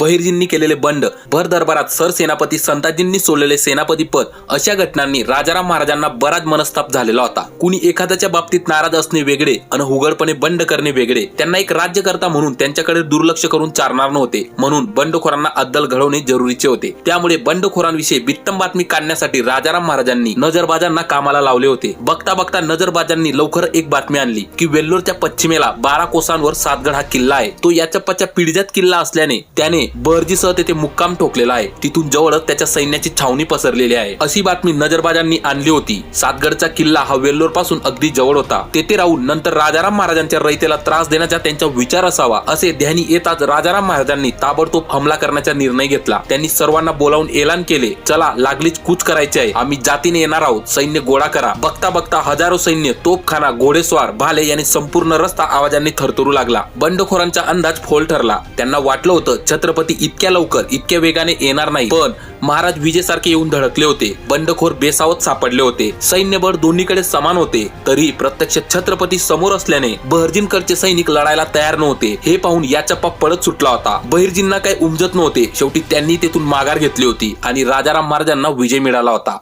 बहिर्जींनी केलेले बंड भर दरबारात सरसेनापती संताजींनी सोडलेले सेनापती पद अशा घटनांनी राजाराम महाराजांना बराच मनस्ताप झालेला होता. कुणी एखाद्याच्या बाबतीत नाराज असणे वेगळे आणि उघडपणे बंड करणे वेगळे त्यांना एक राज्यकर्ता म्हणून त्यांच्याकडे दुर्लक्ष करून चालणार नव्हते म्हणून बंडखोरांना अद्दल घडवणे जरुरीचे होते. त्यामुळे बंडखोरांविषयी बित्तम बातमी काढण्यासाठी राजाराम महाराजांनी नजरबाजांना कामाला लावले होते. बघता बघता नजरबाजांनी लवकर एक बातमी आणली की वेल्लोरच्या पश्चिमेला बारा कोसांवर सातगड हा किल्ला आहे. तो याच्या पच्या पिढज्यात किल्ला असल्याने त्याने बर्जीसह तेथे मुक्काम ठोकलेला आहे. तिथून जवळच त्याच्या सैन्याची छावणी पसरलेली आहे. अशी बातमी नजरबाजांनी आणली होती. सातगडचा किल्ला हा वेल्लोरपासून अगदी जवळ होता. तेथे राहून नंतर राजाराम महाराजांच्या रयतेला त्रास देण्याचा त्यांचा विचार असावा असे ध्यानी येताच राजाराम महाराजांनी ताबडतोब हमला करण्याचा निर्णय घेतला. त्यांनी सर्वांना बोलावून ऐलान केले चला लागलीच कूच करायची आहे. आम्ही जातीने येणार आहोत. सैन्य गोळा करा. बघता बघता हजारो सैन्य तोपखाना घोडेस्वार भाले यांनी संपूर्ण रस्ता आवाजांनी थरथरू लागला. बंडखोरांचा अंदाज फोल ठरला. त्यांना वाटलं होतं छत्रपती इतक्या लवकर इतक्या वेगाने येणार नाही. पण महाराज विजेसारखे येऊन धडकले होते. बंडखोर बेसावत सापडले होते. सैन्यबळ दोन्हीकडे समान होते. तरी प्रत्यक्ष छत्रपती समोर असल्याने बहर्जींकडचे सैनिक लढायला तयार नव्हते. हे पाहून या चप्पा पळत सुटला होता. बहिर्जींना काही उमजत नव्हते. शेवटी त्यांनी तेथून माघार घेतली होती आणि राजाराम महाराजांना विजय मिळाला होता.